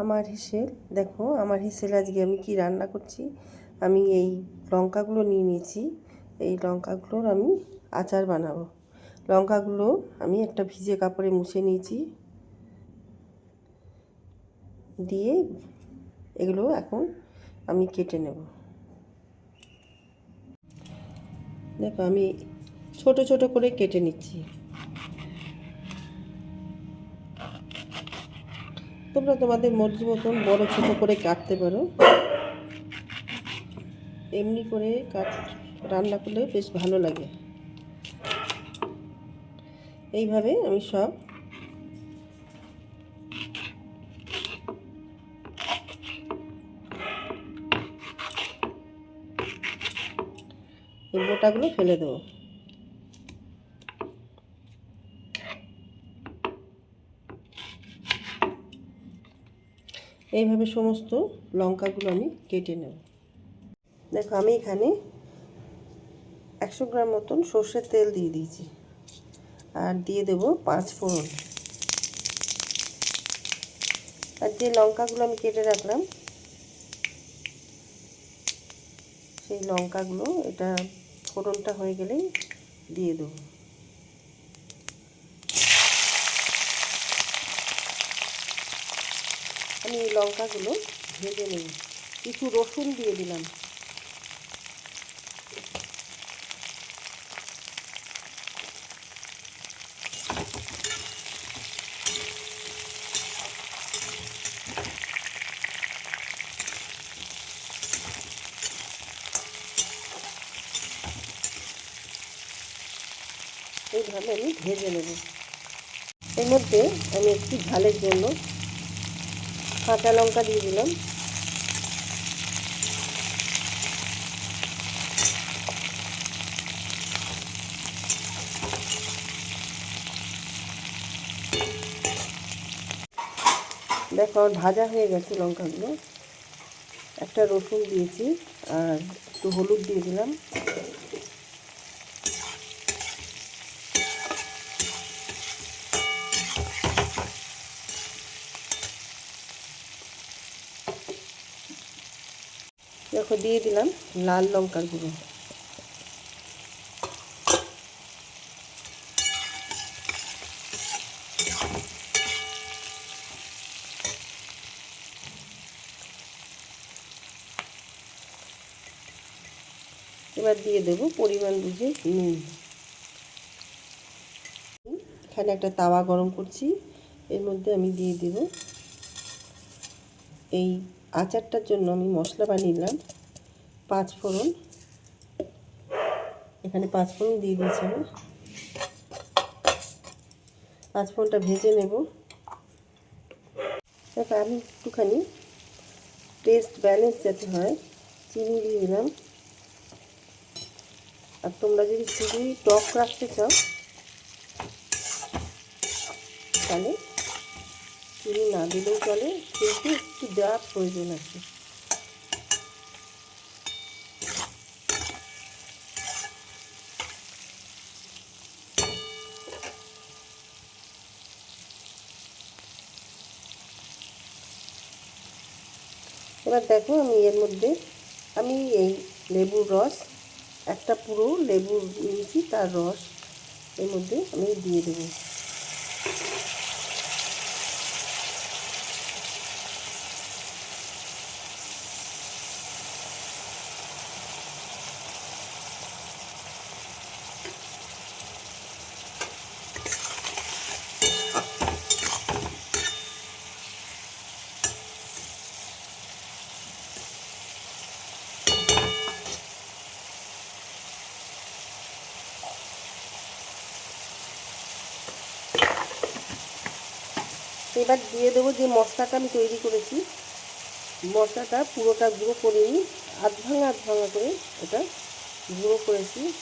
আমার হিসেল, দেখো আমার হিসেল আজকে আমি কি রান্না করছি? আমি এই লঙ্কাগুলো নিয়ে নিয়েছি। এই লঙ্কাগুলোর আমি আচার বানাবো। লঙ্কাগুলো আমি একটা ভিজে কাপড়ে মুছে নিয়েছি। দিয়ে এগুলো এখন আমি কেটে নেব। দেখো আমি ছোট ছোট করে কেটে নিচ্ছি। তোমরা তোমাদের মর্জি মতন বড় ছোট করে কাটতে পারো। এমনি করে কাট, রান্না করলে বেশ ভালো লাগে। এইভাবে আমি সব এই বোটাগুলো ফেলে দেবো। এইভাবে সমস্ত লঙ্কাগুলো আমি কেটে নেব। দেখো, আমি এখানে একশো গ্রাম মতন সর্ষের তেল দিয়ে দিয়েছি আর দিয়ে দেব পাঁচ ফোড়ন। আর যে লঙ্কাগুলো আমি কেটে রাখলাম, সেই লঙ্কাগুলো এটা ফোড়নটা হয়ে গেলেই দিয়ে দেবো। আমি এই লঙ্কাগুলো ভেজে নেব কিছু রসুন দিয়ে দিলাম। এইভাবে আমি ভেজে নেব। এর মধ্যে আমি একটু ঝালের জন্য কাঁচা লঙ্কা দিয়ে দিলাম। দেখো, ভাজা হয়ে গেছে লঙ্কাগুলো। একটা রসুন দিয়েছি আর একটু হলুদ দিয়ে দিলাম। দেখো, দিয়ে দিলাম লাল লঙ্কার গুঁড়ো। এবার দিয়ে দেব পরিমাণ বুঝে নুন। এখানে একটা তাওয়া গরম করছি, এর মধ্যে আমি দিয়ে দেব এই আচারটার জন্য আমি মশলা বানিয়ে নিলাম। পাঁচ ফোড়ন। এখানে পাঁচ ফোড়ন দিয়ে দিয়েছি আমি। পাঁচ ফোড়নটা ভেজে নেব। দেখো, আমি একটুখানি টেস্ট ব্যালেন্স যাতে হয়, চিনি দিয়ে দিলাম। আর তোমরা যদি শুধুই টক রাখতে চাও, তাহলে চিনি না দিলেও চলে, কিন্তু একটু দেওয়ার প্রয়োজন আছে। এবার দেখো আমি এর মধ্যে, আমি এই লেবুর রস, একটা পুরো লেবু নিয়েছি, তার রস এর মধ্যে আমি দিয়ে দেবো এবার দিয়ে দেবো যে মশলাটা আমি তৈরি করেছি মশলাটা পুরোটা গুঁড়ো করে নিই আধ ভাঙা আধ ভাঙা করে এটা গুঁড়ো করেছি তাহলে খেতে ভালো লাগবে মিহি করলে ভালো লাগবে না এটা রুটি দিয়ে পরোটা দিয়ে ভীষণ ভালো লাগে ভাতের সঙ্গে খেতে পারো কিন্তু রুটি পরোটার সঙ্গে আচ্ছা, আচ্ছা। এটা দারুণ লাগে আচারটা এবার দিয়ে দেবো যে মশলাটা আমি তৈরি করেছি। মশলাটা পুরোটা গুঁড়ো করে নিই। আধ ভাঙা আধ ভাঙা করে এটা গুঁড়ো করেছি।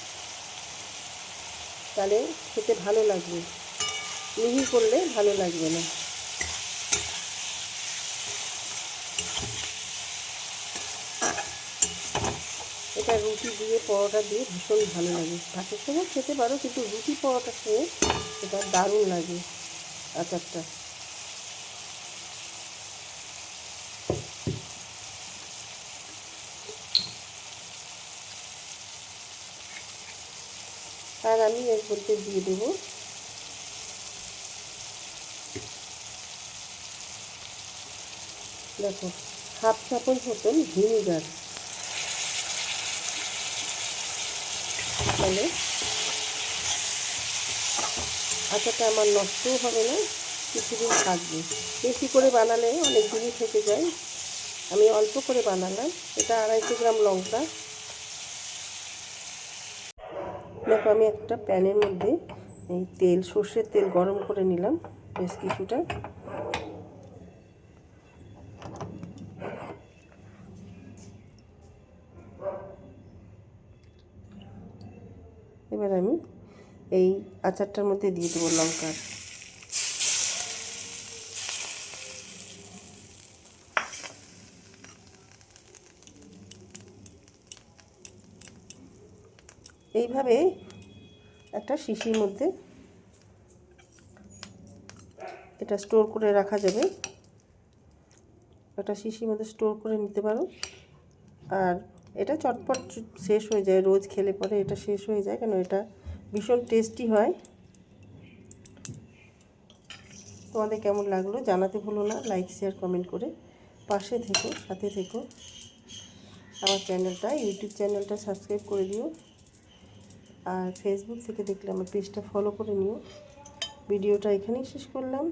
তাহলে খেতে ভালো লাগবে। মিহি করলে ভালো লাগবে না। এটা রুটি দিয়ে, পরোটা দিয়ে ভীষণ ভালো লাগে। ভাতের সঙ্গে খেতে পারো, কিন্তু রুটি, পরোটার সঙ্গে এটা দারুণ লাগে আচারটা। আমি এর মধ্যে দিয়ে দেবো। দেখো, হাফ চামচ মতন ভিনিগার। তাহলে আচারটা আমার নষ্টও হবে না, কিছুদিন থাকবে। বেশি করে বানালে অনেক দিনই থেকে যায়। আমি অল্প করে বানালাম। এটা আড়াইশো গ্রাম লঙ্কা। দেখো, আমি একটা প্যানের মধ্যে এই তেল, সর্ষের তেল গরম করে নিলাম বেশ কিছুটা। এবার আমি এই আচারটার মধ্যে দিয়ে দেবো লঙ্কার। এইভাবে একটা শিশির মধ্যে এটা স্টোর করে রাখা যাবে। একটা শিশির মধ্যে স্টোর করে নিতে পারো। আর এটা চটপট শেষ হয়ে যায়, রোজ খেলে পরে এটা শেষ হয়ে যায়, কেন এটা ভীষণ টেস্টি হয়। তোমাদের কেমন লাগল জানাতে ভুলো না লাইক শেয়ার কমেন্ট করে পাশে থেকো, সাথে থেকো। আমার চ্যানেলটা ইউটিউব চ্যানেলটা সাবস্ক্রাইব করে দিও। আর ফেসবুক থেকে দেখলে আমার পেজটা ফলো করে নিও। ভিডিওটা এখানেই শেষ করলাম।